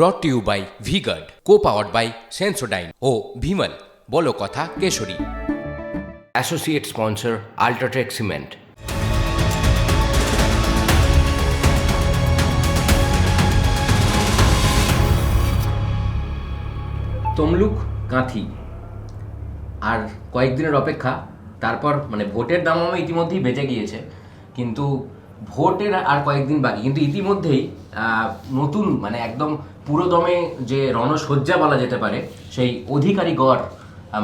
Brought to you by VGuard co powered by Sensodyne ও ভিমল বলো কথা Kesari. Associate sponsor UltraTech cement Tamluk Kanthi. আর কয়েকদিনের অপেক্ষা তারপর মানে ভোটের দামামা ইতিমধ্যেই বেঁচে গিয়েছে। কিন্তু ভোটের আর কয়েকদিন বাকি। কিন্তু ইতিমধ্যেই আহ, নতুন মানে একদম পুরোদমে যে রণসজ্জা বলা যেতে পারে, সেই অধিকারী গড়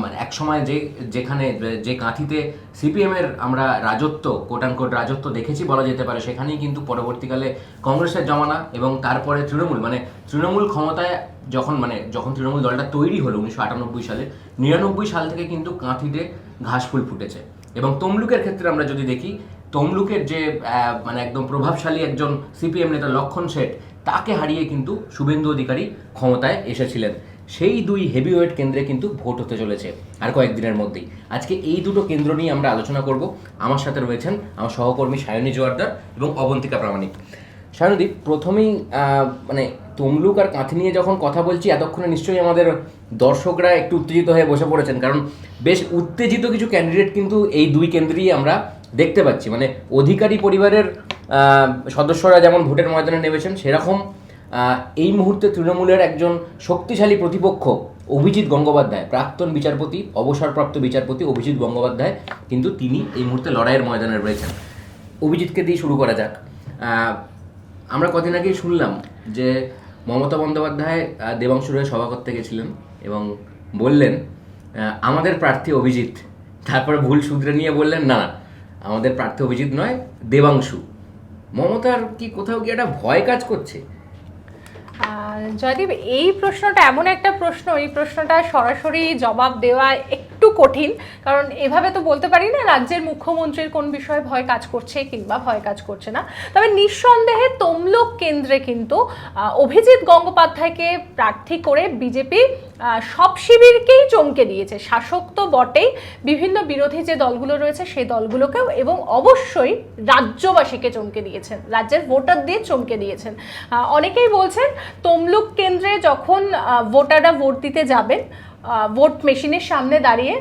মানে এক সময় যে, যেখানে, যে কাঁথিতে সিপিএমের আমরা রাজত্ব কোটানকোট রাজত্ব দেখেছি বলা যেতে পারে, সেখানেই কিন্তু পরবর্তীকালে কংগ্রেসের জমানা এবং তারপরে তৃণমূল মানে তৃণমূল ক্ষমতায় যখন মানে যখন তৃণমূল দলটা তৈরি হলো উনিশশো আটানব্বই সালে, নিরানব্বই সাল থেকে কিন্তু কাঁথিতে ঘাসফুল ফুটেছে। এবং তমলুকের ক্ষেত্রে আমরা যদি দেখি, তমলুকের যে মানে একদম প্রভাবশালী একজন সিপিএম নেতা লক্ষণ শেঠ তাকে হারিয়ে কিন্তু শুভেন্দু অধিকারী ক্ষমতায় এসেছিলেন। সেই দুই হেভিওয়েট কেন্দ্রে কিন্তু ভোট হতে চলেছে আর কয়েকদিনের মধ্যেই। আজকে এই দুটো কেন্দ্র নিয়ে আমরা আলোচনা করব। আমার সাথে রয়েছেন আমার সহকর্মী সায়নী জোয়ারদার এবং অবন্তিকা প্রামাণিক। সায়নদীপ প্রথমেই মানে তমলুক আর কাঁথি নিয়ে যখন কথা বলছি, এতক্ষণে নিশ্চয়ই আমাদের দর্শকরা একটু উত্তেজিত হয়ে বসে পড়েছেন। কারণ বেশ উত্তেজিত কিছু ক্যান্ডিডেট কিন্তু এই দুই কেন্দ্রেই আমরা দেখতে পাচ্ছি। মানে অধিকারী পরিবারের সদস্যরা যেমন ভোটের ময়দানে নেমেছেন, সেরকম এই মুহূর্তে তৃণমূলের একজন শক্তিশালী প্রতিপক্ষ অভিজিৎ গঙ্গোপাধ্যায়, প্রাক্তন বিচারপতি, অবসরপ্রাপ্ত বিচারপতি অভিজিৎ গঙ্গোপাধ্যায়, কিন্তু তিনি এই মুহূর্তে লড়াইয়ের ময়দানে রয়েছেন। অভিজিৎকে দিয়ে শুরু করা যাক। আমরা কদিন আগেই শুনলাম যে মমতা বন্দ্যোপাধ্যায় দেবাংশুর হয়ে সভা করতে গেছিলেন এবং বললেন আমাদের প্রার্থী অভিজিৎ। তারপরে ভুল শুধরে নিয়ে বললেন না, আমাদের প্রার্থী অভিজিৎ নয়, দেবাংশু। মমতার কি কোথাও গিয়ে একটা ভয় কাজ করছে? জয়দীপ, এই প্রশ্নটা এমন একটা প্রশ্ন, এই প্রশ্নটা সরাসরি জবাব দেওয়া একটু কঠিন, কারণ এভাবে তো বলতে পারি না রাজ্যের মুখ্যমন্ত্রীর কোন বিষয়ে ভয় কাজ করছে কিংবা ভয় কাজ করছে না। তবে নিঃসন্দেহে তমলুক কেন্দ্রে কিন্তু অভিজিৎ গঙ্গোপাধ্যায়কে প্রার্থী করে বিজেপি সব শিবিরকেই চমকে দিয়েছে। শাসক তো বটেই, বিভিন্ন বিরোধী যে দলগুলো রয়েছে সেই দলগুলোকেও এবং অবশ্যই রাজ্যবাসীকে চমকে দিয়েছেন, রাজ্যের ভোটার দিয়ে চমকে দিয়েছেন। অনেকেই বলছেন, তমলুক কেন্দ্রে যখন ভোটাররা ভোট দিতে যাবেন ভোট মেশিনের সামনে দাঁড়িয়ে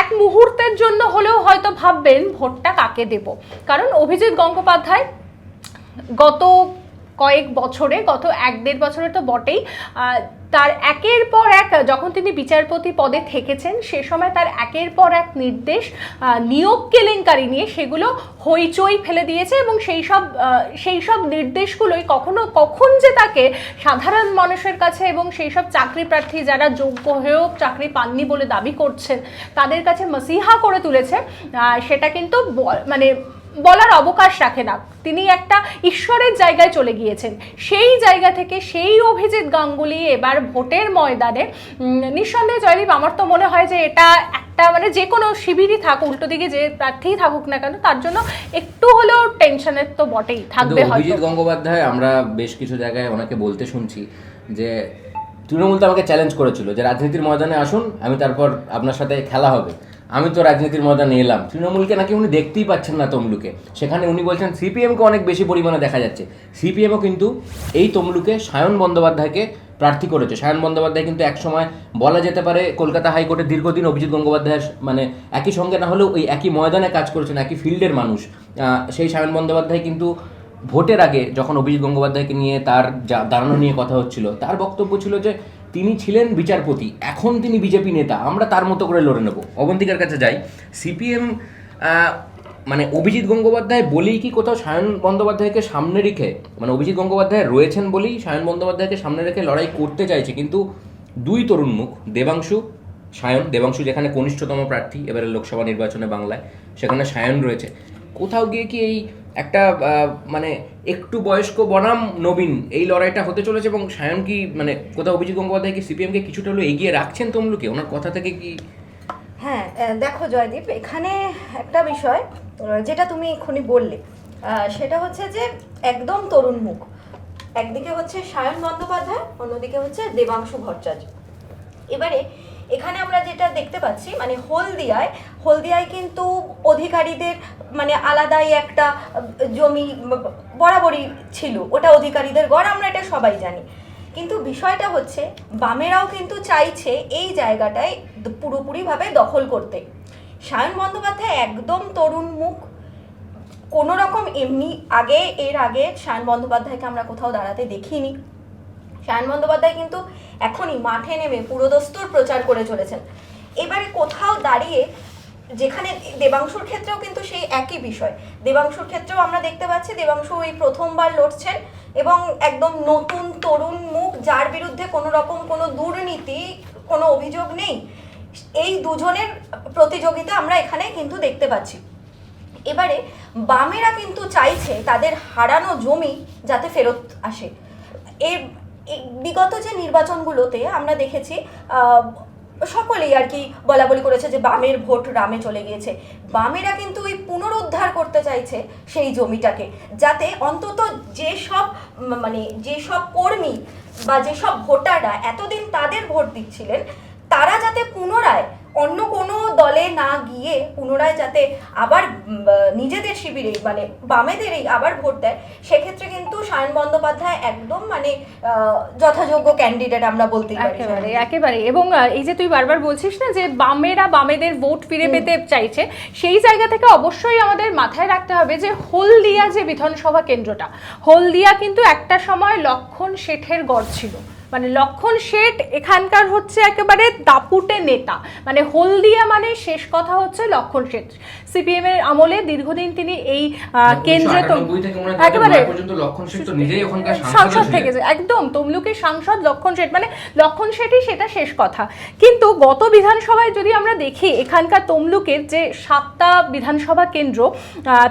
এক মুহূর্তের জন্য হলেও হয়তো ভাববেন ভোটটা কাকে দেব। কারণ অভিজিৎ গঙ্গোপাধ্যায় গত কয়েক বছরে, গত এক দেড় বছরে তো বটেই তার একের পর এক, যখন তিনি বিচারপতি পদে থেকেছেন, সে সময় তার একের পর এক নির্দেশ নিয়োগ কেলেঙ্কারি নিয়ে সেগুলো হইচই ফেলে দিয়েছে এবং সেই সব সেই সব নির্দেশগুলোই কখনো, কখন যে তাকে সাধারণ মানুষের কাছে এবং সেই সব চাকরি প্রার্থী যারা যোগ্য হয়েও চাকরি পাননি বলে দাবি করছেন, তাদের কাছে মসিহা করে তুলেছে সেটা কিন্তু মানে বলার অবকাশ রাখে না। তিনি একটা ঈশ্বরের জায়গায় চলে গিয়েছেন। সেই জায়গা থেকে সেই অভিজিৎ গাঙ্গুলি এবার ভোটের ময়দানে নিঃসন্দেহে জয়দীপ আমার তো মনে হয় যে এটা একটা মানে যে কোনো শিবিরই থাক উল্টো দিকে যে প্রার্থীই থাকুক না কেন তার জন্য একটু হলেও টেনশনের তো বটেই থাকবে অভিজিৎ গঙ্গোপাধ্যায় আমরা বেশ কিছু জায়গায় ওনাকে বলতে শুনছি যে তৃণমূল তো আমাকে চ্যালেঞ্জ করেছিল যে রাজনীতির ময়দানে আসুন আমি তারপর আপনার সাথে খেলা হবে। আমি তো রাজনীতির ময়দানে এলাম। তৃণমূলকে নাকি উনি দেখতেই পাচ্ছেন না তমলুকে। সেখানে উনি বলছেন, সিপিএমকে অনেক বেশি পরিমাণে দেখা যাচ্ছে। সিপিএমও কিন্তু এই তমলুকে সায়ন বন্দ্যোপাধ্যায়কে প্রার্থী করেছে। সায়ন বন্দ্যোপাধ্যায় কিন্তু একসময় বলা যেতে পারে, কলকাতা হাইকোর্টে দীর্ঘদিন অভিজিৎ গঙ্গোপাধ্যায়ের মানে একই সঙ্গে না হলেও ওই একই ময়দানে কাজ করেছেন, একই ফিল্ডের মানুষ। সেই সায়ন বন্দ্যোপাধ্যায় কিন্তু ভোটের আগে যখন অভিজিৎ গঙ্গোপাধ্যায়কে নিয়ে তার দাঁড়ানো নিয়ে কথা হচ্ছিল, তার বক্তব্য ছিল যে তিনি ছিলেন বিচারপতি, এখন তিনি বিজেপি নেতা, আমরা তার মতো করে লড়ে নেব। অবন্তিকার কাছে যাই। সিপিএম মানে অভিজিৎ গঙ্গোপাধ্যায় বলেই কি কোথাও সায়ন বন্দ্যোপাধ্যায়কে সামনে রেখে মানে অভিজিৎ গঙ্গোপাধ্যায় রয়েছেন বলেই সায়ন বন্দ্যোপাধ্যায়কে সামনে রেখে লড়াই করতে চাইছে, কিন্তু দুই তরুণ মুখ, দেবাংশু, সায়ন, দেবাংশু যেখানে কনিষ্ঠতম প্রার্থী এবারে লোকসভা নির্বাচনে বাংলায়, সেখানে সায়ন রয়েছে। কোথাও গিয়ে কি এই একটা মানে একটু বয়স্ক বনাম নবীন, এই লড়াইটা হতে চলেছে এবং সায়ন কি মানে কোথাও অভিজিৎ গঙ্গোপাধ্যায় কি সিপিএমকে কিছুটা হলেও এগিয়ে রাখছেন তমলুকে? ওনার কথা থেকে কি হ্যাঁ দেখো জয়দীপ, এখানে একটা বিষয় যেটা তুমি এক্ষুনি বললে সেটা হচ্ছে যে একদম তরুণ মুখ। একদিকে হচ্ছে সায়ন বন্দ্যোপাধ্যায়, অন্যদিকে হচ্ছে দেবাংশু ভট্টাচার্য। এবারে এখানে আমরা যেটা দেখতে পাচ্ছি মানে হলদিয়ায় হলদিয়ায় কিন্তু অধিকারীদের মানে আলাদাই একটা, জমি বরাবরই ছিল, ওটা অধিকারীদের গড়, আমরা এটা সবাই জানি। কিন্তু বিষয়টা হচ্ছে, বামেরাও কিন্তু চাইছে এই জায়গাটায় পুরোপুরিভাবে দখল করতে। সায়ন বন্দ্যোপাধ্যায় একদম তরুণ মুখ। কোনো রকম এমনি আগে, এর আগে সায়ন বন্দ্যোপাধ্যায়কে আমরা কোথাও দাঁড়াতে দেখিনি। সায়ন বন্দ্যোপাধ্যায় কিন্তু এখনই মাঠে নেমে পুরোদস্তুর প্রচার করে চলেছেন। এবারে কোথাও দাঁড়িয়ে যেখানে দেবাংশুর ক্ষেত্রেও কিন্তু সেই একই বিষয়। দেবাংশুর ক্ষেত্রেও আমরা দেখতে পাচ্ছি দেবাংশু এই প্রথমবার লড়ছেন এবং একদম নতুন তরুণ মুখ, যার বিরুদ্ধে কোনো রকম কোনো দুর্নীতি, কোনো অভিযোগ নেই। এই দুজনের প্রতিযোগিতা আমরা এখানে কিন্তু দেখতে পাচ্ছি। এবারে বামেরা কিন্তু চাইছে তাদের হারানো জমি যাতে ফেরত আসে। এর বিগত যে নির্বাচনগুলোতে আমরা দেখেছি সকলেই আর কি বলা বলি করেছে যে বামের ভোট রামে চলে গিয়েছে। বামেরা কিন্তু ওই পুনরুদ্ধার করতে চাইছে সেই জমিটাকে, যাতে অন্তত যেসব সব মানে যেসব কর্মী বা যেসব ভোটাররা এতদিন তাদের ভোট দিচ্ছিলেন, তারা যাতে পুনরায় অন্য কোনো দলে না গিয়ে পুনরায় যাতে আবার নিজেদের শিবিরেই মানে বামেদেরই আবার ভোট দেয় সেক্ষেত্রে কিন্তু সায়ন বন্দ্যোপাধ্যায় একদম মানে যথাযোগ্য ক্যান্ডিডেট আমরা বলতে পারি। একেবারে একেবারে। এবং এই যে তুই বারবার বলছিস না যে বামেরা বামেদের ভোট ফিরে পেতে চাইছে সেই জায়গা থেকে অবশ্যই আমাদের মাথায় রাখতে হবে যে হলদিয়া যে বিধানসভা কেন্দ্রটা হলদিয়া কিন্তু একটা সময় লক্ষণ শেঠের গড় ছিল। মানে লক্ষণ শেঠ এখানকার হচ্ছে একেবারে দাপুটে নেতা। মানে হলদিয়া মানে শেষ কথা হচ্ছে লক্ষণ শেঠ। সিপিএম এর আমলে দীর্ঘদিন তিনি এই কেন্দ্রে তো 1998 থেকে একেবারে 2009 পর্যন্ত লক্ষণ সেন তো নিজেই ওখানকার সাংসদ থেকে একদম তমলুকের সাংসদ লক্ষণ শেঠ। মানে লক্ষণ শেঠই সেটা শেষ কথা। কিন্তু গত বিধানসভায় যদি আমরা দেখি এখানকার তমলুকের যে সাতটা বিধানসভা কেন্দ্র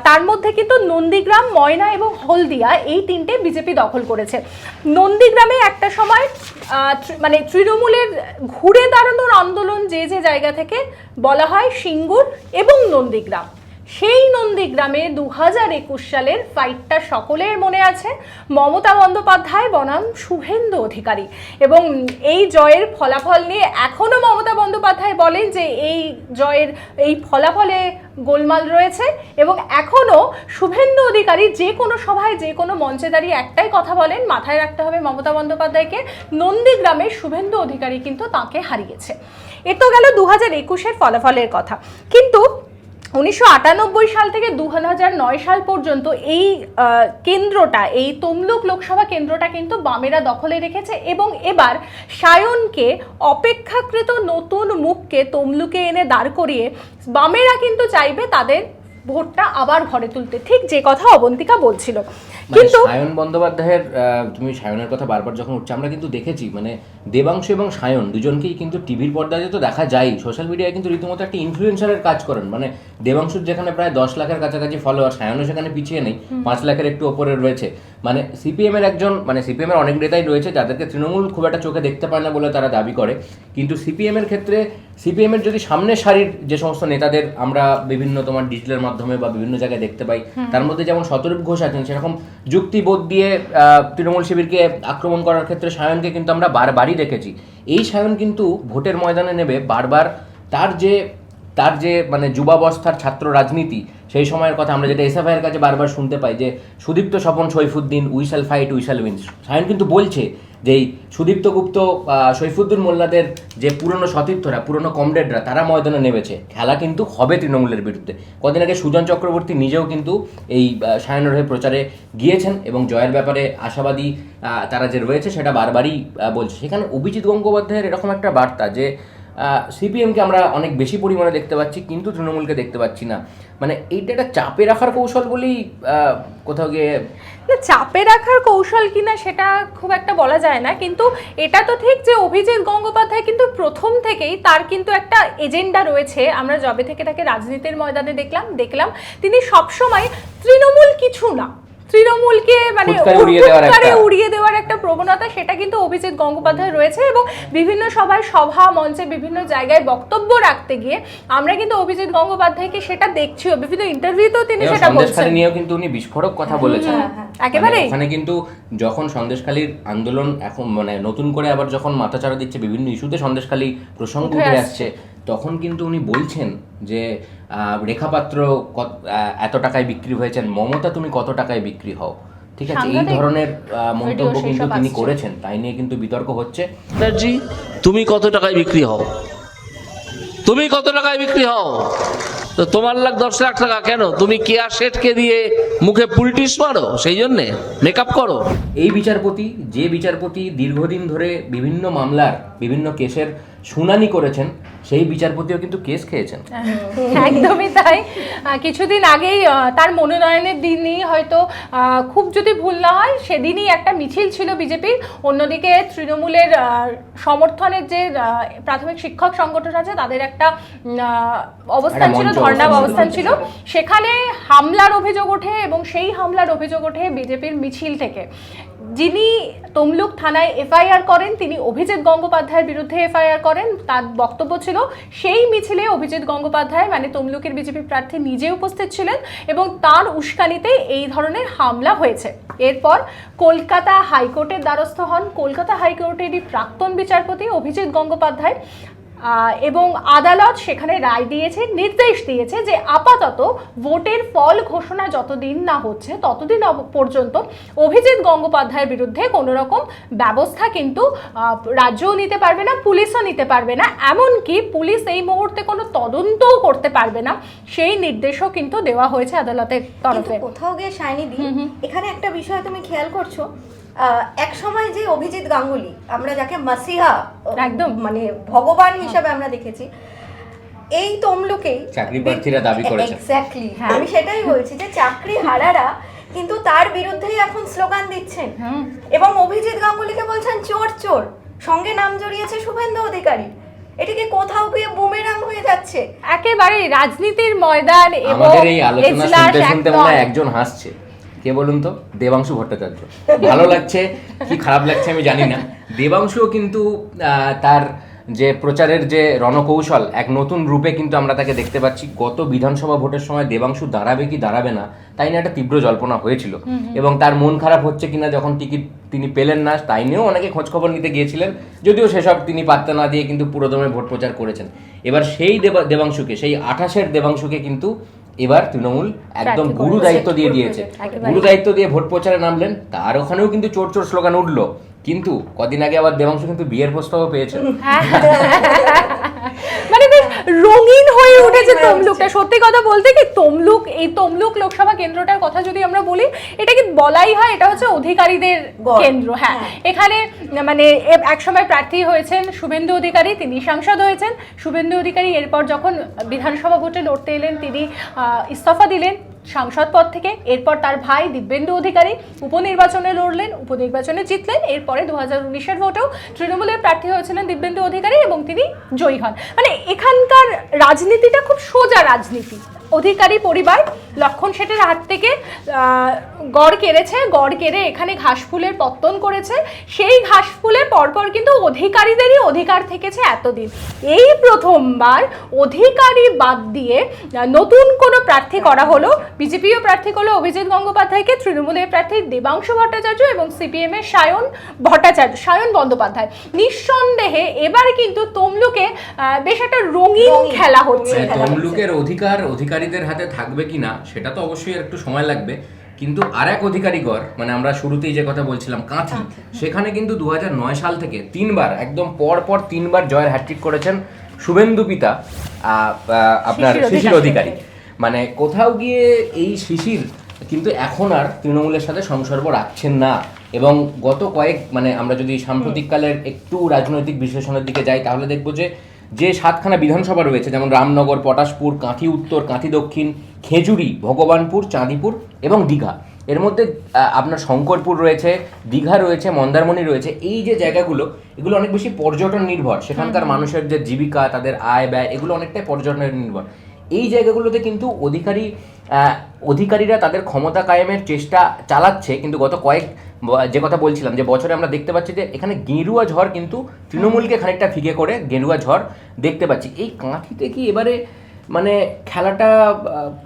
তার মধ্যে কিন্তু নন্দীগ্রাম ময়না এবং হলদিয়া এই তিনটে বিজেপি দখল করেছে। নন্দীগ্রামে একটা সময় মানে তৃণমূলের ঘুরে দাঁড়ানোর আন্দোলন যে যে জায়গা থেকে বলা হয় সিঙ্গুর এবং নন্দীগ্রাম। সেই নন্দীগ্রামে দু হাজার একুশ সালের ফাইটটা সকলের মনে আছে। মমতা বন্দ্যোপাধ্যায় বনাম শুভেন্দু অধিকারী। এবং এই জয়ের ফলাফল নিয়ে এখনও মমতা বন্দ্যোপাধ্যায় বলেন যে এই জয়ের, এই ফলাফলে গোলমাল রয়েছে। এবং এখনও শুভেন্দু অধিকারী যে কোনো সভায়, যে কোনো মঞ্চে দাঁড়িয়ে একটাই কথা বলেন, মাথায় রাখতে হবে মমতা বন্দ্যোপাধ্যায়কে। নন্দীগ্রামে শুভেন্দু অধিকারী কিন্তু তাকে হারিয়েছে। এ তো গেল দু হাজার একুশের ফলাফলের কথা। কিন্তু উনিশশো আটানব্বই সাল থেকে দু সাল পর্যন্ত এই কেন্দ্রটা, এই তমলুক লোকসভা কেন্দ্রটা কিন্তু বামেরা দখলে রেখেছে এবং এবার সায়নকে অপেক্ষাকৃত নতুন মুখকে তমলুকে এনে দাঁড় করিয়ে বামেরা কিন্তু চাইবে তাদের ভোটটা আবার ঘরে তুলতে। ঠিক যে কথা অবন্তিকা বলছিল। মানে কিন্তু সায়ন বন্দ্যোপাধ্যায়ের তুমি সায়নের কথা বারবার যখন উঠছে আমরা কিন্তু দেখেছি মানে দেবাংশ এবং সায়ন দুজনকেই কিন্তু টিভির পর্দায় তো দেখা যায় সোশ্যাল মিডিয়ায় কিন্তু রীতিমতো একটা ইনফ্লুয়েন্সারের কাজ করেন। মানে দেবাংশুর যেখানে প্রায় দশ লাখের কাছাকাছি ফলোয়ার সায়নও সেখানে পিছিয়ে নেই পাঁচ লাখের একটু ওপরে রয়েছে। মানে সিপিএম এর একজন মানে সিপিএম এর অনেক নেতাই রয়েছে যাদেরকে তৃণমূল খুব একটা চোখে দেখতে পায় না বলে তারা দাবি করে। কিন্তু সিপিএম এর ক্ষেত্রে সিপিএম এর যদি সামনের সারির যে সমস্ত নেতাদের আমরা বিভিন্ন তোমার ডিজিটালের মাধ্যমে বা বিভিন্ন জায়গায় দেখতে পাই তার মধ্যে যেমন শতরূপ ঘোষ আছেন সেরকম যুক্তিবোধ দিয়ে তৃণমূল শিবিরকে আক্রমণ করার ক্ষেত্রে সায়নকে কিন্তু আমরা বারবারই দেখেছি। এই সায়ন কিন্তু ভোটের ময়দানে নেবে বারবার তার যে তার যে মানে যুবাবস্থার ছাত্র রাজনীতি সেই সময়ের কথা আমরা যেটা এসএফআই এর কাছে বারবার শুনতে পাই যে সুদীপ্ত স্বপন সৈফুদ্দিন উইশাল ফাইট উইশাল উইন সায়ন কিন্তু বলছে যে এই সুদীপ্ত গুপ্ত সৈফুদ্দিন মোল্লাদের যে পুরনো সতীর্থরা, পুরনো কমরেডরা তারা ময়দানে নেমেছে। খেলা কিন্তু হবে তৃণমূলের বিরুদ্ধে। কদিন আগে সুজন চক্রবর্তী নিজেও কিন্তু এই সায়নের হয়ে প্রচারে গিয়েছেন এবং জয়ের ব্যাপারে আশাবাদী তারা যে রয়েছে সেটা বারবারই বলছে। সেখানে অভিজিৎ গঙ্গোপাধ্যায়ের এরকম একটা বার্তা যে সিপিএমকে আমরা অনেক বেশি পরিমাণে দেখতে পাচ্ছি, কিন্তু তৃণমূলকে দেখতে পাচ্ছি না। মানে এইটা একটা চাপে রাখার কৌশল বলেই কোথাও গিয়ে না, চাপে রাখার কৌশল কিনা সেটা খুব একটা বলা যায় না, কিন্তু এটা তো ঠিক যে অভিজিৎ গঙ্গোপাধ্যায় কিন্তু প্রথম থেকেই তার কিন্তু একটা এজেন্ডা রয়েছে। আমরা যবে থেকে তাকে রাজনীতির ময়দানে দেখলাম দেখলাম তিনি সবসময় তৃণমূল কিছু না তৃণমূলকে মানে উড়িয়ে দেওয়ার একটা- প্রবণতা সেটা কিন্তু অভিজিৎ গঙ্গোপাধ্যায় রয়েছে এবং বিভিন্ন সভায় সভা মঞ্চে বিভিন্ন জায়গায় বক্তব্য রাখতে গিয়ে আমরা কিন্তু অভিজিৎ গঙ্গোপাধ্যায়কে সেটা দেখছিও বিভিন্ন ইন্টারভিউতেও তিনি সেটা বলছেন নিয়েও কিন্তু উনি বিস্ফোরক কথা বলেছেন হ্যাঁ, হ্যাঁ। মানে ওখানে কিন্তু যখন সন্দেশখালীর আন্দোলন এখন মানে নতুন করে আবার যখন মাথাচাড়া দিচ্ছে বিভিন্ন ইস্যুতে সন্দেশখালী প্রসঙ্গ উঠে আসছে। তখন কিন্তু উনি বলছেন যে রেখাপাত্র কত- এত টাকায় বিক্রি হয়েছেন মমতা তুমি কত টাকায় বিক্রি হও? ঠিক আছে এই ধরনের মন্তব্য কিন্তু তিনি করেছেন তাই নিয়ে কিন্তু বিতর্ক হচ্ছে। ব্যানার্জি তুমি কত টাকায় বিক্রি হও? তুমি কত টাকায় বিক্রি হও? তো তোমার লাখ দশ লাখ টাকা কেন? তুমি কেয়ার শেঠকে দিয়ে মুখে পুলটিস মারো? সেই জন্যে মেকআপ করো। এই বিচারপতি যে বিচারপতি দীর্ঘদিন ধরে বিভিন্ন মামলার বিভিন্ন কেসের শুনানি করেছেন সেই বিচারপতিও কিন্তু কেস খেয়েছেন। একদমই তাই। কিছুদিন আগেই তার মনোনয়নের দিনই হয়তো খুব যদি ভুল না হয় সেদিনই একটা মিছিল ছিল বিজেপির। অন্যদিকে তৃণমূলের সমর্থনের যে প্রাথমিক শিক্ষক সংগঠন আছে তাদের একটা অবস্থান ছিল ধর্ণা অবস্থান। ছিল। সেখানে হামলার অভিযোগ ওঠে এবং সেই হামলার অভিযোগ ওঠে বিজেপির মিছিল থেকে। যিনি তমলুক থানায় এফআইআর করেন, তিনি অভিজিৎ গঙ্গোপাধ্যায়ের বিরুদ্ধে এফআইআর করেন। তার বক্তব্য ছিল, সেই মিছিলে অভিজিৎ গঙ্গোপাধ্যায় মানে তমলুকের বিজেপি প্রার্থী নিজে উপস্থিত ছিলেন এবং তার উস্কানিতে এই ধরনের হামলা হয়েছে। এরপর কলকাতা হাইকোর্টের দ্বারস্থ হন। কলকাতা হাইকোর্টেরই প্রাক্তন বিচারপতি অভিজিৎ গঙ্গোপাধ্যায়। এবং আদালত সেখানে রায় দিয়েছে নির্দেশ দিয়েছে যে আপাতত ভোটের ফল ঘোষণা যতদিন না হচ্ছে ততদিন পর্যন্ত অভিজিৎ গঙ্গোপাধ্যায়ের বিরুদ্ধে কোনো রকম ব্যবস্থা কিন্তু রাজ্যও নিতে পারবে না পুলিশও নিতে পারবে না। এমনকি পুলিশ এই মুহূর্তে কোনো তদন্তও করতে পারবে না। সেই নির্দেশও কিন্তু দেওয়া হয়েছে আদালতের তরফে। কোথাও গিয়ে শাইনি দি এখানে একটা বিষয় তুমি খেয়াল করছ এক সময় যে অভিজিৎ গাঙ্গুলি আমরা যাকে মাসিহা একদম। মানে ভগবান হিসাবে আমরা দেখেছি এই তমলুকেই চাকরি প্রার্থীরা দাবি করেছেন। এক্স্যাক্টলি হ্যাঁ। আমি সেটাই বলছি যে চাকরি হারারা কিন্তু তার বিরুদ্ধেই এখন স্লোগান দিচ্ছেন। এবং অভিজিৎ গাঙ্গুলিকে বলছেন চোর চোর সঙ্গে নাম জড়িয়েছে শুভেন্দু অধিকারী। এটা কি কোথাও গিয়ে বুমেরাং হয়ে যাচ্ছে। একেবারে রাজনীতির ময়দান এবং আমাদের এই আলোচনা শুনতে শুনতে মনে একজন হাসছে। কে বলুন তো? দেবাংশু ভট্টাচার্য। ভালো লাগছে কি খারাপ লাগছে আমি জানি না। দেবাংশুও কিন্তু তার যে প্রচারের যে রণকৌশল এক নতুন রূপে কিন্তু আমরা তাকে দেখতে পাচ্ছি। গত বিধানসভা ভোটের সময় দেবাংশু দাঁড়াবে কি দাঁড়াবে না তাই নিয়ে একটা তীব্র জল্পনা হয়েছিল। এবং তার মন খারাপ হচ্ছে কিনা যখন টিকিট তিনি পেলেন না তাই নিয়েও অনেকে খোঁজখবর নিতে গিয়েছিলেন। যদিও সেসব তিনি পাত্তা না দিয়ে কিন্তু পুরোদমে ভোট প্রচার করেছেন। এবার সেই দেবাংশুকে সেই আঠাশের দেবাংশুকে কিন্তু এবার তৃণমূল একদম গুরু দায়িত্ব দিয়ে দিয়েছে। গুরু দায়িত্ব দিয়ে ভোট প্রচারে নামলেন তার ওখানেও কিন্তু চোর চোর স্লোগান উঠল। কিন্তু কদিন আগে আবার দেবাংশ কিন্তু বিয়ের প্রস্তাবও পেয়েছেন হ্যাঁ। রঙিন হয়ে উঠেছে তমলুকটা সত্যি কথা বলতে কি তমলুক এই তমলুক লোকসভা কেন্দ্রটার কথা যদি আমরা বলি এটা কি বলাই হয়? এটা হচ্ছে অধিকারীদের কেন্দ্র। হ্যাঁ। হ্যাঁ। এখানে মানে একসময় প্রার্থী হয়েছেন শুভেন্দু অধিকারী তিনি সাংসদ হয়েছেন। শুভেন্দু অধিকারী এরপর যখন বিধানসভা ভোটে লড়তে এলেন তিনি আহ, ইস্তফা দিলেন। সাংসদ পদ থেকে। এরপর তার ভাই দিব্যেন্দু অধিকারী উপনির্বাচনে লড়লেন, উপনির্বাচনে জিতলেন। এরপরে দু হাজার উনিশের ভোটেও তৃণমূলের প্রার্থী হয়েছিলেন দিব্যেন্দু অধিকারী এবং তিনি জয়ী হন। মানে এখানকার রাজনীতিটা খুব সোজা রাজনীতি। অধিকারী পরিবার লক্ষণ শেঠের হাত থেকে গড় কেড়েছে গড় কেড়ে এখানে ঘাসফুলের পত্তন করেছে। সেই ঘাসফুলে পরপর কিন্তু অধিকারীদেরই অধিকার থেকেছে এতদিন। এই প্রথমবার অধিকারী বাদ দিয়ে নতুন কোনো প্রার্থী করা হলো। বিজেপিও প্রার্থী করল অভিজিৎ গঙ্গোপাধ্যায়কে তৃণমূলের প্রার্থী দেবাংশু ভট্টাচার্য এবং সিপিএম এর সায়ন ভট্টাচার্য সায়ন বন্দ্যোপাধ্যায়। নিঃসন্দেহে এবার কিন্তু তমলুকে বেশ একটা রঙিন রঙিন, খেলা হচ্ছে। তমলুকের অধিকার অধিকারীদের হাতে থাকবে কিনা সেটা তো অবশ্যই একটু সময় লাগবে। কিন্তু আর এক অধিকারীগর মানে আমরা শুরুতেই যে কথা বলছিলাম কাঁথি সেখানে কিন্তু দুহাজার নয় সাল থেকে তিনবার একদম পর পর তিনবার জয়ের হ্যাট্রিক করেছেন শুভেন্দু পিতা আপনার শিশির। অধিকারী। মানে কোথাও গিয়ে এই শিশির কিন্তু এখন আর তৃণমূলের সাথে সংসর্গ রাখছেন না। এবং গত কয়েক মানে আমরা যদি সাম্প্রতিককালের একটু রাজনৈতিক বিশ্লেষণের দিকে যাই তাহলে দেখব যে যে সাতখানা বিধানসভা রয়েছে যেমন রামনগর পটাশপুর কাঁথি উত্তর কাঁথি দক্ষিণ খেজুরি ভগবানপুর চাঁদিপুর এবং দীঘা। এর মধ্যে আপনার শঙ্করপুর রয়েছে দীঘা রয়েছে মন্দারমণি রয়েছে। এই যে জায়গাগুলো এগুলো অনেক বেশি পর্যটন নির্ভর। সেখানকার মানুষের যে জীবিকা তাদের আয় ব্যয় এগুলো অনেকটাই পর্যটনের নির্ভর। এই জায়গাগুলোতে কিন্তু অধিকারী অধিকারীরা তাদের ক্ষমতা কায়েমের চেষ্টা চালাচ্ছে, কিন্তু গত কয়েক যে কথা বলছিলাম, যে বছরে আমরা দেখতে পাচ্ছি যে এখানে গেরুয়া ঝড় কিন্তু তৃণমূলকে খানিকটা ফিকে করে, গেরুয়া ঝড় দেখতে পাচ্ছি। এই কাঁথিতে কি এবারে মানে খেলাটা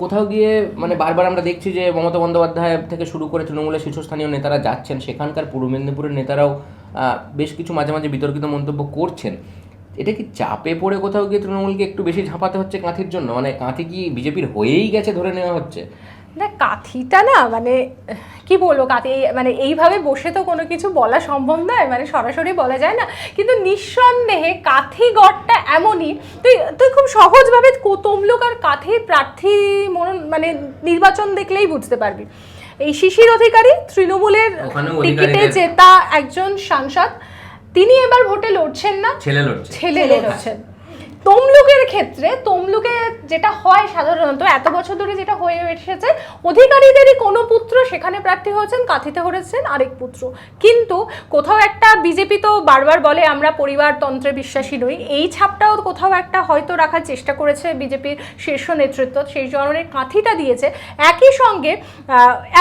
কোথাও গিয়ে মানে বারবার আমরা দেখছি যে মমতা বন্দ্যোপাধ্যায় থেকে শুরু করে তৃণমূলের শীর্ষস্থানীয় নেতারা যাচ্ছেন, সেখানকার পূর্ব মেদিনীপুরের নেতারাও বেশ কিছু মাঝে মাঝে বিতর্কিত মন্তব্য করছেন। এটা কি চাপে পড়ে কোথাও গিয়ে তৃণমূলকে একটু বেশি ঝাঁপাতে হচ্ছে কাঁথির জন্য? মানে কাঁথি কি বিজেপির হয়েই গেছে ধরে নেওয়া হচ্ছে? না কাঁথিটা না মানে কি বলব কাঁথি মানে এইভাবে বসে তো কোনো কিছু বলা সম্ভব নয় মানে সরাসরি বলা যায় না। কিন্তু নিঃসন্দেহে কাঁথি গড়টা এমনই তুই তুই খুব সহজভাবে কো- তমলুক আর কাথির প্রার্থী মন মানে নির্বাচন দেখলেই বুঝতে পারবি। এই শিশির অধিকারী তৃণমূলের টিকিটে জেতা একজন সাংসদ তিনি এবার ভোটে লড়ছেন না? ছেলে লড়ছে। ছেলে লড়ছেন। তমলুকের ক্ষেত্রে, তমলুকে যেটা হয় সাধারণত, এত বছর ধরে যেটা হয়ে এসেছে, অধিকারীদেরই কোনো পুত্র সেখানে প্রার্থী হয়েছেন, কাঁথিতে হয়েছেন আরেক পুত্র। কিন্তু কোথাও একটা বিজেপি তো বারবার বলে, আমরা পরিবারতন্ত্রে বিশ্বাসী নই। এই ছাপটাও কোথাও একটা হয়তো রাখার চেষ্টা করেছে বিজেপির শীর্ষ নেতৃত্ব, সেই ধরনের কাঁথিটা দিয়েছে। একই সঙ্গে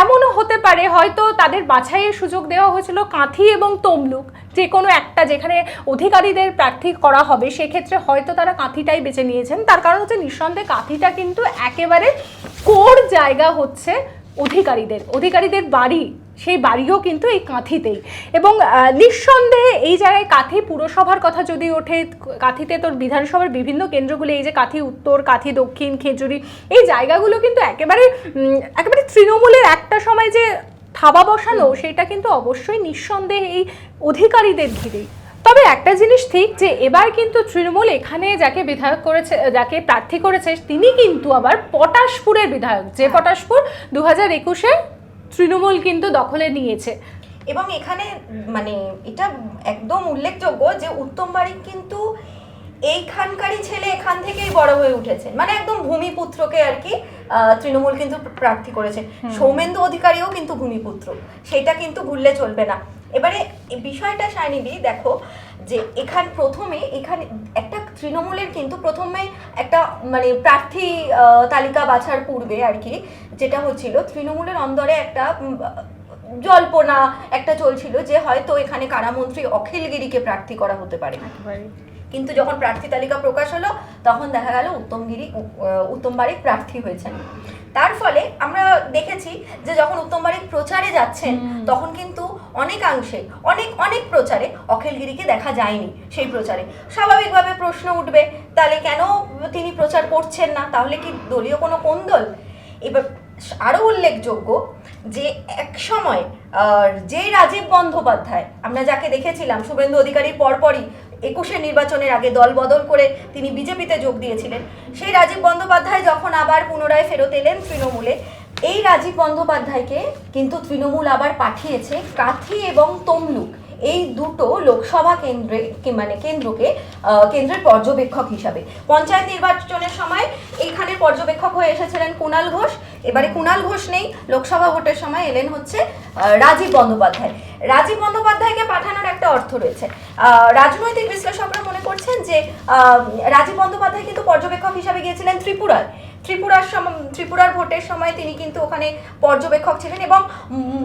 এমনও হতে পারে, হয়তো তাদের বাছাইয়ের সুযোগ দেওয়া হয়েছিল কাঁথি এবং তমলুক, যে কোনো একটা যেখানে অধিকারীদের প্রার্থী করা হবে, সেক্ষেত্রে হয়তো তারা কাঁথিটাই বেছে নিয়েছেন। তার কারণ হচ্ছে নিঃসন্দেহে কাঁথিটা কিন্তু একেবারে কোর জায়গা হচ্ছে অধিকারীদের। অধিকারীদের বাড়ি, সেই বাড়িও কিন্তু এই কাঁথিতেই। এবং নিঃসন্দেহে এই জায়গায় কাঁথি পুরসভার কথা যদি ওঠে, কাঁথিতে তোর বিধানসভার বিভিন্ন কেন্দ্রগুলি, এই যে কাঁথি উত্তর, কাঁথি দক্ষিণ, খেজুরি, এই জায়গাগুলো কিন্তু একেবারে একেবারে তৃণমূলের একটা সময় যে থাবা বসানো, সেটা কিন্তু অবশ্যই নিঃসন্দেহে এই অধিকারীদের ঘিরেই। তবে একটা জিনিস ঠিক যে এবার কিন্তু তৃণমূল এখানে যাকে বিধায়ক করেছে যাকে প্রার্থী করেছে তিনি কিন্তু আবার পটাশপুরের বিধায়ক। যে পটাশপুর দু হাজার একুশে তৃণমূল কিন্তু দখলে নিয়েছে। এবং এখানে মানে এটা একদম উল্লেখযোগ্য যে উত্তম বাড়ির কিন্তু এইখানকারই ছেলে এখান থেকেই বড় হয়ে উঠেছেন মানে একদম ভূমিপুত্রকে আর কি তৃণমূল কিন্তু প্রার্থী করেছে। সৌমেন্দু অধিকারীও কিন্তু ভূমিপুত্র। সেটা কিন্তু ভুললে চলবে না। এবারে বিষয়টা শাইনিদি দেখো যে এখান প্রথমে এখানে একটা তৃণমূলের কিন্তু প্রথমে একটা মানে প্রার্থী তালিকা বাছার পূর্বে আর কি যেটা হচ্ছিল তৃণমূলের অন্দরে একটা জল্পনা একটা চলছিল যে হয়তো এখানে কারামন্ত্রী অখিলগিরিকে প্রার্থী করা হতে পারে। কিন্তু যখন প্রার্থী তালিকা প্রকাশ হলো তখন দেখা গেল উত্তমগিরি উত্তম বারিক প্রার্থী হয়েছেন। তার ফলে আমরা দেখেছি যে যখন উত্তম বারিক প্রচারে যাচ্ছেন তখন কিন্তু অনেকাংশে, অনেক অনেক প্রচারে অখিলগিরিকে দেখা যায়নি সেই প্রচারে। স্বাভাবিকভাবে প্রশ্ন উঠবে, তাহলে কেন তিনি প্রচার করছেন না? তাহলে কি দলীয় কোনো কোন্দল এবার আরও উল্লেখযোগ্য যে এক সময় যে রাজীব বন্দ্যোপাধ্যায়, আমরা যাকে দেখেছিলাম, শুভেন্দু অধিকারীর পরপরই একুশের নির্বাচনের আগে দল বদল করে তিনি বিজেপিতে যোগ দিয়েছিলেন, সেই রাজীব বন্দ্যোপাধ্যায় যখন আবার পুনরায় ফেরত এলেন তৃণমূলে এই রাজীব বন্দ্যোপাধ্যায়কে কিন্তু তৃণমূল আবার পাঠিয়েছে কাথি এবং তমলুক। এই দুটো লোকসভা কেন্দ্রে মানে কেন্দ্রকে কেন্দ্রের পর্যবেক্ষক হিসাবে। পঞ্চায়েত নির্বাচনের সময় এইখানের পর্যবেক্ষক হয়ে এসেছিলেন কুণাল ঘোষ। এবারে কুণাল ঘোষ নেই, লোকসভা ভোটের সময় এলেন হচ্ছে রাজীব বন্দ্যোপাধ্যায়। রাজীব বন্দ্যোপাধ্যায়কে পাঠানোর একটা অর্থ রয়েছে। রাজনৈতিক বিশ্লেষকরা মনে করছেন যে রাজীব বন্দ্যোপাধ্যায় কিন্তু পর্যবেক্ষক হিসাবে গিয়েছিলেন ত্রিপুরায়। ত্রিপুরার ত্রিপুরার ভোটের সময় তিনি কিন্তু ওখানে পর্যবেক্ষক ছিলেন এবং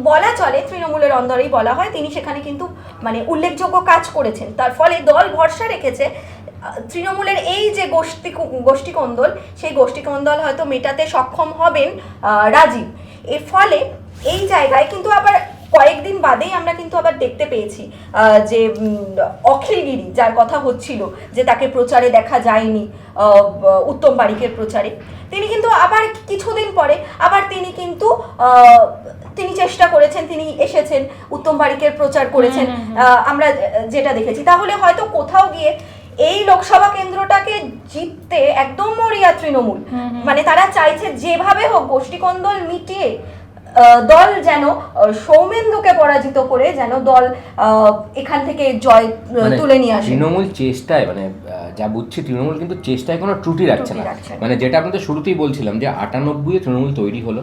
বলা চলে তৃণমূলের অন্দরেই বলা হয়, তিনি সেখানে কিন্তু মানে উল্লেখযোগ্য কাজ করেছেন। তার ফলে দল ভরসা রেখেছে তৃণমূলের এই যে গোষ্ঠী গোষ্ঠীকন্দল, সেই গোষ্ঠীকন্দল হয়তো মেটাতে সক্ষম হবেন রাজীব। এর ফলে এই জায়গায় কিন্তু আবার কয়েকদিন বাদেই আমরা কিন্তু আবার দেখতে পেয়েছি যে অখিলগিরি যার কথা হচ্ছিল যে তাকে প্রচারে দেখা যায়নি উত্তম বারিকের প্রচারে। তিনি কিন্তু আবার কিছুদিন পরে আবার তিনি কিন্তু তিনি চেষ্টা করেছেন তিনি এসেছেন উত্তম বারিকের প্রচার করেছেন আহ, আমরা যেটা দেখেছি। তাহলে হয়তো কোথাও গিয়ে এই লোকসভা কেন্দ্রটাকে জিততে একদম মরিয়া তৃণমূল। মানে তারা চাইছে যেভাবে হোক গোষ্ঠীকন্দল মিটিয়ে দল যেন সৌমেন্দুকে পরাজিত করে যেন দল এখান থেকে জয় মানে তুলে নিয়ে আসে। তৃণমূল চেষ্টায় মানে যা বুঝছি তৃণমূল কিন্তু চেষ্টায় কোনো ত্রুটি রাখছে না। মানে যেটা আপনাদের শুরুতেই বলছিলাম যে আটানব্বই তৃণমূল তৈরি হলো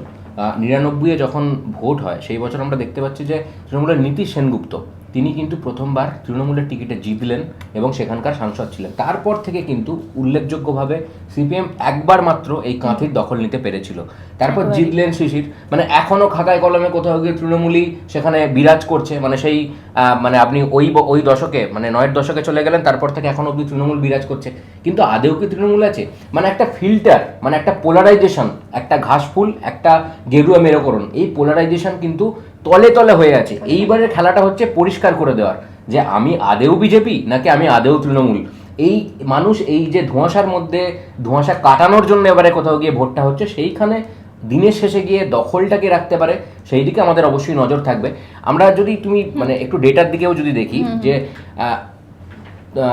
নিরানব্বইয়ে যখন ভোট হয় সেই বছর আমরা দেখতে পাচ্ছি যে তৃণমূলের নীতি সেনগুপ্ত তিনি কিন্তু প্রথমবার তৃণমূলের টিকিটে জিতলেন এবং সেখানকার সাংসদ ছিলেন। তারপর থেকে কিন্তু উল্লেখযোগ্যভাবে সিপিএম একবার মাত্র এই কাঁথির দখল নিতে পেরেছিল। তারপর জিতলেন শিশির। মানে এখনও খাতায় কলমে কোথাও গিয়ে তৃণমূলই সেখানে বিরাজ করছে। মানে সেই মানে আপনি ওই ওই দশকে মানে নয়ের দশকে চলে গেলেন তারপর থেকে এখন অব্দি তৃণমূল বিরাজ করছে। কিন্তু আদেও কি তৃণমূল আছে? মানে একটা ফিল্টার মানে একটা পোলারাইজেশন একটা ঘাসফুল একটা গেরুয়া মেরুকরণ এই পোলারাইজেশন কিন্তু তলে তলে হয়ে আছে। এইবারের খেলাটা হচ্ছে পরিষ্কার করে দেওয়ার। যে আমি আদেও বিজেপি নাকি আমি আদেও তৃণমূল? এই মানুষ এই যে ধোঁয়াশার মধ্যে ধোঁয়াশা কাটানোর জন্য এবারে কোথাও গিয়ে ভোটটা হচ্ছে সেইখানে দিনের শেষে গিয়ে দখলটাকে রাখতে পারে সেই দিকে আমাদের অবশ্যই নজর থাকবে। আমরা যদি তুমি মানে একটু ডেটার দিকেও যদি দেখি যে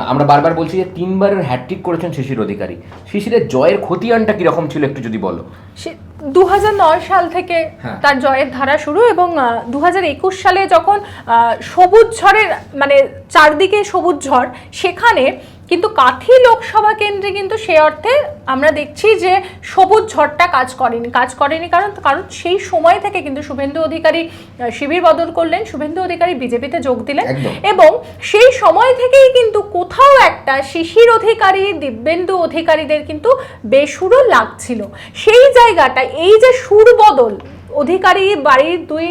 আমরা বারবার বলছি যে তিনবারের হ্যাট্রিক করেছেন শিশির অধিকারী শিশিরের জয়ের খতিয়ানটা কীরকম ছিল একটু যদি বলো দু হাজার নয় সাল থেকে হ্যাঁ। তার জয়ের ধারা শুরু এবং দু হাজার একুশ সালে যখন সবুজ ঝড়ের মানে চারদিকে সবুজ ঝড় সেখানে কিন্তু কাথি লোকসভা কেন্দ্রে কিন্তু সে অর্থে আমরা দেখছি যে সবুজ ঝড়টা কাজ করেনি কাজ করেনি কারণ কারণ সেই সময় থেকে কিন্তু শুভেন্দু অধিকারী শিবির বদল করলেন শুভেন্দু অধিকারী বিজেপিতে যোগ দিলেন এবং সেই সময় থেকেই কিন্তু কোথাও একটা শিশির অধিকারী দিব্যেন্দু অধিকারীদের কিন্তু বেসুরও লাগছিল। সেই জায়গাটা এই যে সুর বদল অধিকারী বাড়ির দুই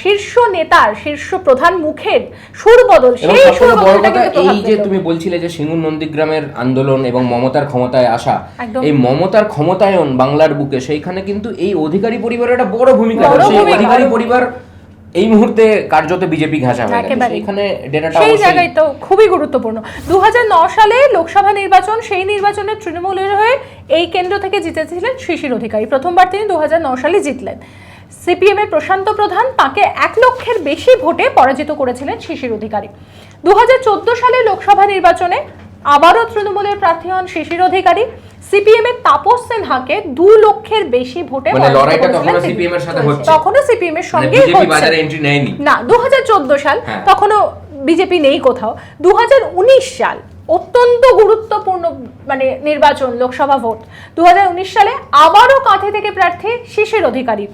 শীর্ষ নেতার শীর্ষ প্রধান মুখের সুর বদল সেই সুর এই যে তুমি বলছিলে যে সিঙ্গুর নন্দীগ্রামের আন্দোলন এবং মমতার ক্ষমতায় আসা এই মমতার ক্ষমতায়ন বাংলার বুকে সেইখানে কিন্তু এই অধিকারী পরিবারের একটা বড় ভূমিকা সেই অধিকারী পরিবার এই মুহূর্তে কার্যত বিজেপি ঘাসা হয়ে গেছে। সেইখানে ডেটাটা সেই জায়গায় তো খুবই গুরুত্বপূর্ণ। দু সালে লোকসভা নির্বাচন সেই নির্বাচনে তৃণমূলের হয়ে এই কেন্দ্র থেকে জিতেছিলেন শিশির অধিকারী। প্রথমবার তিনি দু সালে জিতলেন। সিপিএম এর প্রশান্ত প্রধান তাকে এক লক্ষের বেশি ভোটে পরাজিত করেছিলেন শিশির অধিকারী। দুহাজার চোদ্দ সালে লোকসভা নির্বাচনে আবারও তৃণমূলের প্রার্থী হন শিশির অধিকারী। সিপিএম এর তাপস সিনহাকে দু লক্ষের বেশি ভোটে মানে তখনও সিপিএম এর মানে সঙ্গে না দু হাজার চোদ্দ সাল হ্যাঁ। তখনও বিজেপি নেই কোথাও। দু হাজার উনিশ সাল অত্যন্ত গুরুত্বপূর্ণ মানে নির্বাচন লোকসভা ভোট। দু হাজার উনিশ সালে আবারও কাঁথি থেকে প্রার্থী শিশির অধিকারী।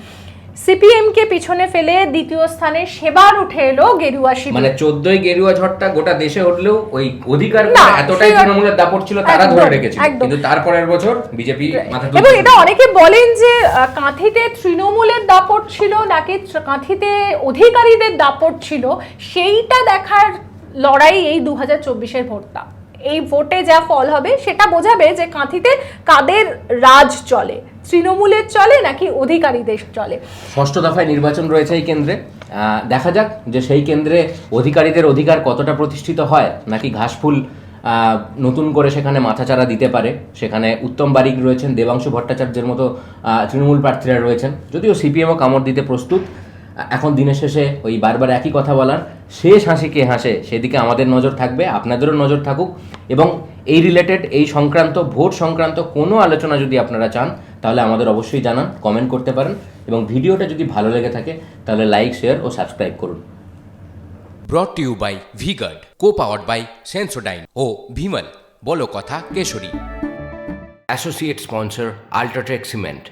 সিপিএম কে পিছনে ফেলে দ্বিতীয় স্থানে সেবার উঠে এলো গেরুয়া শিবির। মানে চোদ্দই গেরুয়া ঝড়টা গোটা দেশে উঠলেও ওই অধিকার এতটাই তৃণমূলের দাপট ছিল তারা ধরে রেখেছিল। কিন্তু তারপরের বছর বিজেপি মাথা এবং এটা অনেকে বলেন যে কাঁথিতে তৃণমূলের দাপট ছিল নাকি কাঁথিতে অধিকারীদের দাপট ছিল সেইটা দেখার লড়াই এই দু হাজার চব্বিশের ভোটটা। এই ভোটে যা ফল হবে সেটা বোঝাবে যে কাঁথিতে কাদের রাজ চলে। তৃণমূলের চলে নাকি অধিকারীদের চলে? ষষ্ঠ দফায় নির্বাচন রয়েছে এই কেন্দ্রে। দেখা যাক যে সেই কেন্দ্রে অধিকারীদের অধিকার কতটা প্রতিষ্ঠিত হয়, নাকি ঘাসফুল নতুন করে সেখানে মাথাচাড়া দিতে পারে। সেখানে উত্তম বারিক রয়েছেন, দেবাংশু ভট্টাচার্যের মতো তৃণমূল প্রার্থীরা রয়েছেন। যদিও সিপিএমও কামড় দিতে প্রস্তুত, এখন দিনের শেষে ওই বারবার একই কথা বলার, শেষ হাসি কে হাসে, সেদিকে আমাদের নজর থাকবে, আপনাদেরও নজর থাকুক। এবং এই রিলেটেড এই সংক্রান্ত, ভোট সংক্রান্ত কোনো আলোচনা যদি আপনারা চান তাহলে আমাদের অবশ্যই জানান কমেন্ট করতে পারেন এবং ভিডিওটা যদি ভালো লেগে থাকে তাহলে লাইক শেয়ার ও সাবস্ক্রাইব করুন। Brought to you by V Guard co powered by Sensodyne ও ভিমল বলো কথা Keshari. Associate sponsor UltraTech cement